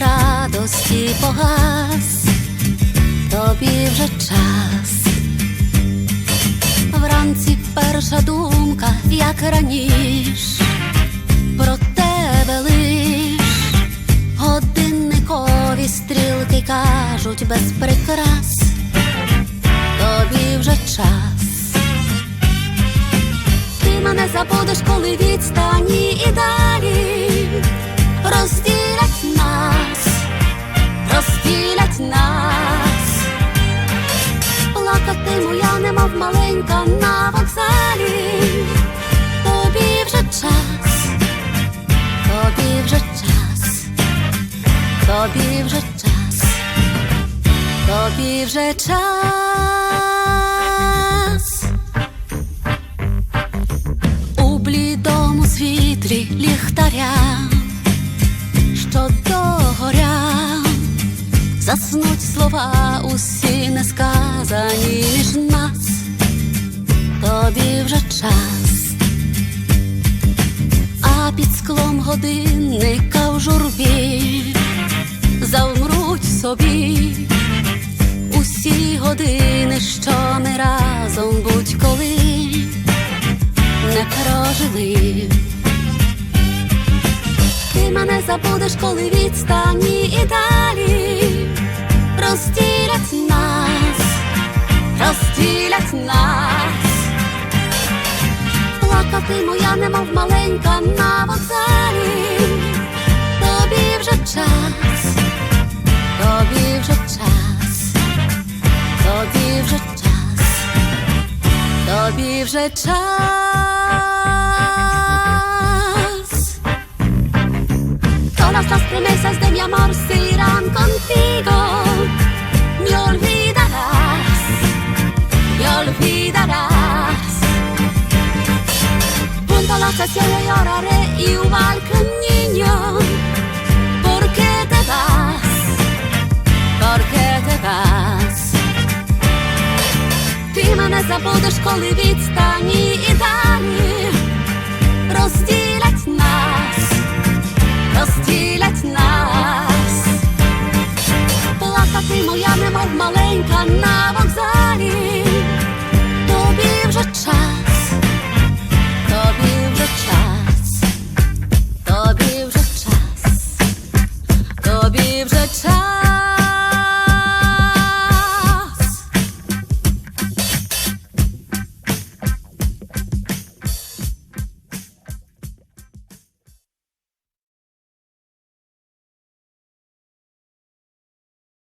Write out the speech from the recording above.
радості погас, тобі вже час. Вранці перша думка, як раніш, про тебе лиш годинникові стрілки кажуть без прикрас, тобі вже час. Ти мене забудеш, коли відстані і далі розділять нас, розділять нас. Плакатиму я, немов маленька на вокзалі. Тобі час, тобі час, тобі вже час, тобі вже час. У блідому світлі ліхтаря, заснуть слова усі несказані між нас, тобі вже час, а під склом годинника в журбі завмруть собі усі години, що не разом будь-коли не прожили. Ти мене забудеш, коли відстані і далі розділять нас, розділять нас. Плакатиму я, немов маленька на вокзалі. Тобі вже час, тобі вже час, тобі вже час тобі вже час. Todas las promesas de mi amor se irán contigo. Olvidarás. Junto a la estación yo lloraré igual que un niño. ¿Por qué te vas? ¿Por qué te vas? Ти мене забудеш, коли відстані і далі розділять нас, розділять нас. Плакати моя, немов маленька на вокзалі.